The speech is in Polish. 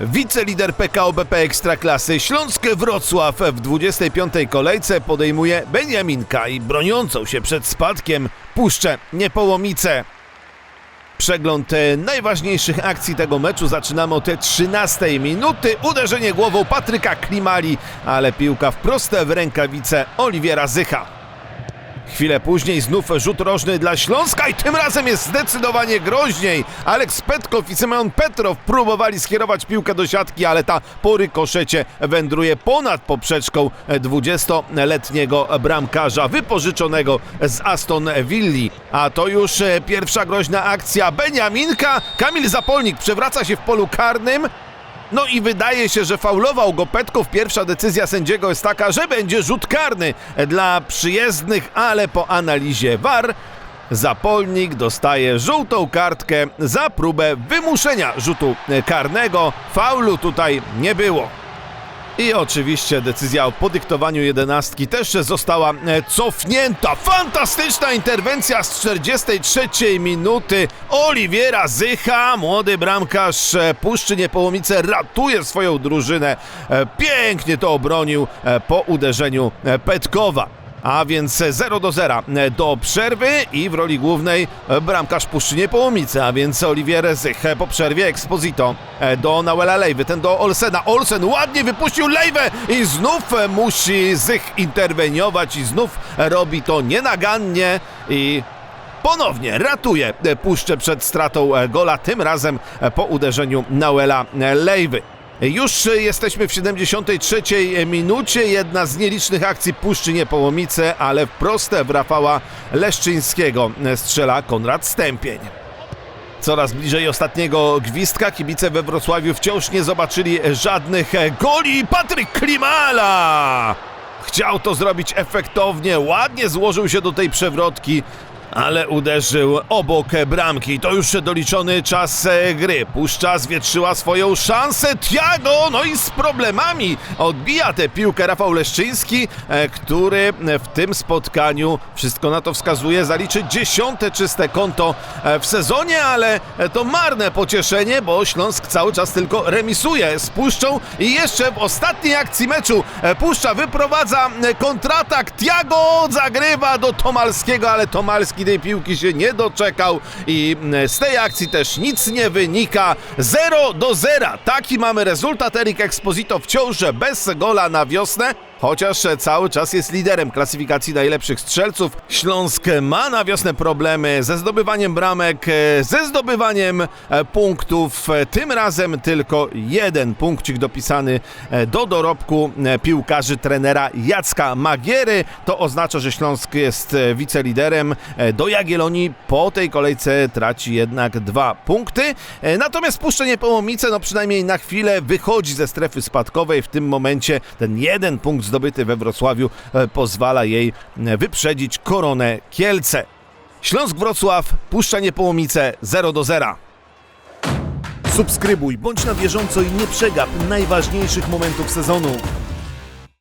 Wicelider PKO BP Ekstraklasy Śląsk Wrocław w 25. kolejce podejmuje Beniaminka i broniącą się przed spadkiem Puszczę Niepołomice. Przegląd e, najważniejszych akcji tego meczu zaczynamy od 13 minuty. Uderzenie głową Patryka Klimali, ale piłka wprost w rękawice Oliwiera Zycha. Chwilę później znów rzut rożny dla Śląska i tym razem jest zdecydowanie groźniej. Aleks Petkow i Symeon Petrow próbowali skierować piłkę do siatki, ale ta po rykoszecie wędruje ponad poprzeczką 20-letniego bramkarza wypożyczonego z Aston Villi. A to już e, pierwsza groźna akcja Beniaminka. Kamil Zapolnik przewraca się w polu karnym. No i wydaje się, że faulował go Petków. Pierwsza decyzja sędziego jest taka, że będzie rzut karny dla przyjezdnych, ale po analizie VAR Zapolnik dostaje żółtą kartkę za próbę wymuszenia rzutu karnego. Faulu tutaj nie było. I oczywiście decyzja o podyktowaniu jedenastki też została e, cofnięta. Fantastyczna interwencja z 43 minuty. Oliwiera Zycha, młody bramkarz e, Puszczy Niepołomice, ratuje swoją drużynę. E, Pięknie to obronił po uderzeniu Petkowa. A więc 0 do 0 do przerwy i w roli głównej bramkarz Puszczy Niepołomice, a więc Oliwier Zych po przerwie Exposito do Nauela Lejwy, ten do Olsena. Olsen ładnie wypuścił Lejwę i znów musi Zych interweniować i znów robi to nienagannie i ponownie ratuje Puszczę przed stratą gola, tym razem po uderzeniu Nauela Lejwy. Już jesteśmy w 73 minucie. Jedna z nielicznych akcji Puszczy Niepołomice, ale wprost w Rafała Leszczyńskiego strzela Konrad Stępień. Coraz bliżej ostatniego gwizdka. Kibice we Wrocławiu wciąż nie zobaczyli żadnych goli. Patryk Klimala! Chciał to zrobić efektownie, ładnie złożył się do tej przewrotki, ale uderzył obok bramki. To już doliczony czas e, gry. Puszcza zwietrzyła swoją szansę. Tiago, no i z problemami odbija tę piłkę Rafał Leszczyński, e, który w tym spotkaniu, wszystko na to wskazuje, zaliczy dziesiąte czyste konto e, w sezonie, ale to marne pocieszenie, bo Śląsk cały czas tylko remisuje z Puszczą i jeszcze w ostatniej akcji meczu Puszcza wyprowadza kontratak. Tiago zagrywa do Tomalskiego, ale Tomalski tej piłki się nie doczekał i z tej akcji też nic nie wynika. 0 do 0. Taki mamy rezultat. Erik Exposito wciąż bez gola na wiosnę. Chociaż cały czas jest liderem klasyfikacji najlepszych strzelców, Śląsk ma na wiosnę problemy ze zdobywaniem bramek, e, ze zdobywaniem e, punktów. E, Tym razem tylko jeden punkcik dopisany e, do dorobku e, piłkarzy trenera Jacka Magiery. To oznacza, że Śląsk jest e, wiceliderem. E, Do Jagiellonii po tej kolejce traci jednak dwa punkty. E, Natomiast Puszczę Niepołomice, no przynajmniej na chwilę wychodzi ze strefy spadkowej. W tym momencie ten jeden punkt zdobyty we Wrocławiu e, pozwala jej e, wyprzedzić koronę Kielce. Śląsk Wrocław, Puszcza Niepołomice 0 do 0. Subskrybuj, bądź na bieżąco i nie przegap najważniejszych momentów sezonu.